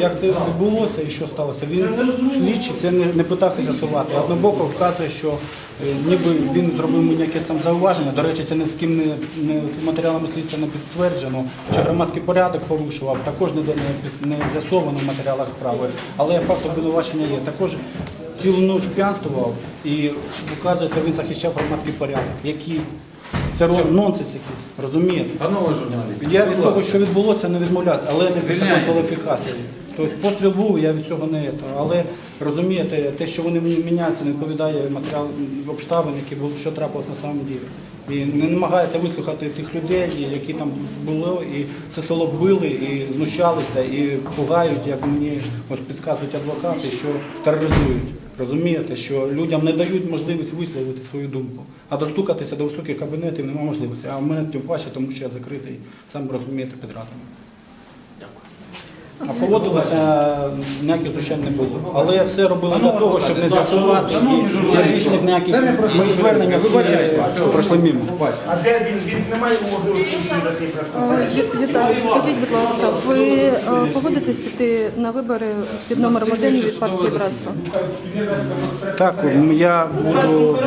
як це відбулося і що сталося. Він слідчий це не, не питався з'ясувати. Однобоко вказує, що е, ніби він зробив мені якесь там зауваження. До речі, це ні з ким не, не з матеріалами слідства не підтверджено. Що громадський порядок порушував, також ніде не, під- не з'ясовано в матеріалах справи. Але факт обвинувачення є. Також цілу ніч п'янствував і вказується, він захищав громадський порядок. Який це ро- нонсенс якийсь, розумієте? Панове журналісти, Я від будь того, ласка. що відбулося, не відмовлявся, але не від такої Звільняйте. кваліфікації. Тобто постріл був, я від цього не. Але розумієте, те, що вони міняються, не відповідає матеріал обставин, які були, що трапилось на самом ділі. І не намагається вислухати тих людей, які там були, і це село били, і знущалися, і пугають, як мені ось підказують адвокати, що тероризують. Розумієте, що людям не дають можливість висловити свою думку, а достукатися до високих кабінетів немає можливості. А в мене тим паче, тому що я закритий, сам розумієте, під ратами. А поводилося ніяких звичайно не було. Але все робили для того, щоб не з'ясувати. І я ніяких мої звернення Вибачайте, пройшли мимо. А де він? Він не має можливості просто. Е, Віталій, скажіть, будь ласка, ви е, погодитесь піти на вибори під номером один від партії братства? Так, я буду,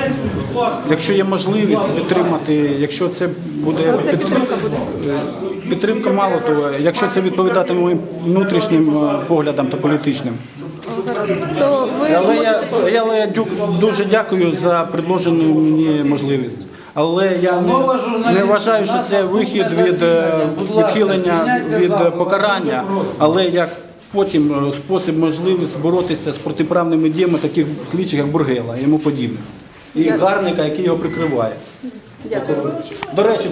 якщо є можливість підтримати, якщо це буде Оце підтримка буде. підтримка мало того, якщо це відповідатиме моїм внутрішнім е, поглядам та політичним. То ви Але я, можете я, але я дю- дуже дякую за предложену мені можливість. Але я не, не вважаю, що це вихід від е, відхилення від е, покарання, але як потім е, спосіб можливість боротися з протиправними діями таких слідчих, як Бургела і йому подібних. І гарника, який його прикриває. дякую. До речі,